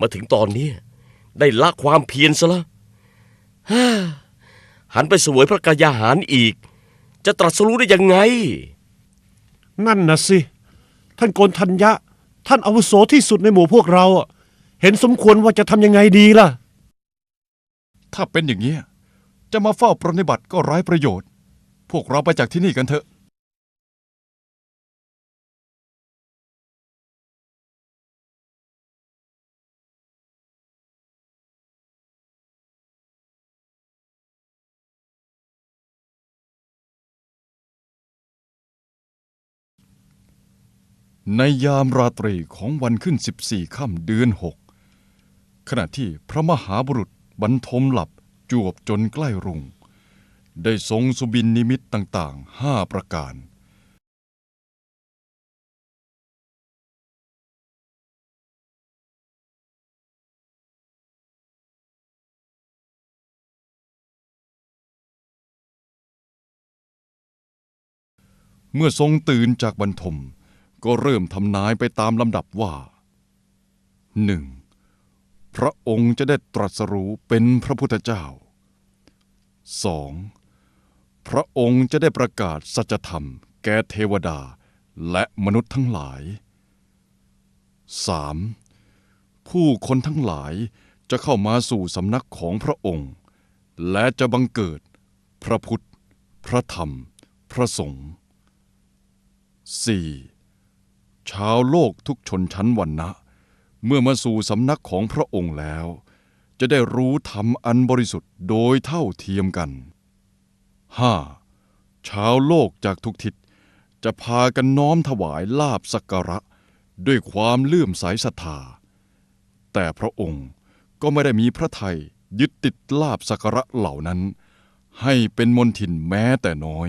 มาถึงตอนเนี้ยได้ละความเพียรซะละฮ่าหันไปเสวยพระกายาหารอีก จะตรัสรู้ได้ยังไง นั่นนะสิ ท่านโกนทัญญะ ท่านอาวุโสที่สุดในหมู่พวกเราอะเห็นสมควรว่าจะทำยังไงดีล่ะ ถ้าเป็นอย่างนี้ยจะมาเฝ้าปรนนิบัติก็ไร้ประโยชน์ พวกเราไปจากที่นี่กันเถอะ ในยามราตรีของวันขึ้น 14 ค่ำเดือน6ขณะที่พระมหาบุรุษบรรทมหลับจวบจนใกล้รุ่ง ได้ทรงสุบินนิมิตต่างๆห้าประการ เมื่อทรงตื่นจากบรรทม ก็เริ่มทำนายไปตามลำดับว่าหนึ่งพระองค์จะได้ตรัสรู้เป็นพระพุทธเจ้า 2. พระองค์จะได้ประกาศสัจธรรม แก่เทวดาและมนุษย์ทั้งหลาย 3. ผู้คนทั้งหลายจะเข้ามาสู่สำนักของพระองค์ และจะบังเกิด พระพุทธ พระธรรม พระสงฆ์ 4. ชาวโลกทุกชนชั้นวรรณะเมื่อมาสู่สำนักของพระองค์แล้ว จะได้รู้ธรรมอันบริสุทธิ์โดยเท่าเทียมกัน 5. ชาวโลกจากทุกทิศจะพากันน้อมถวายลาบสักการะ ด้วยความเลื่อมใสศรัทธา แต่พระองค์ก็ไม่ได้มีพระทัยยึดติดลาบสักการะเหล่านั้น ให้เป็นมนทินแม้แต่น้อย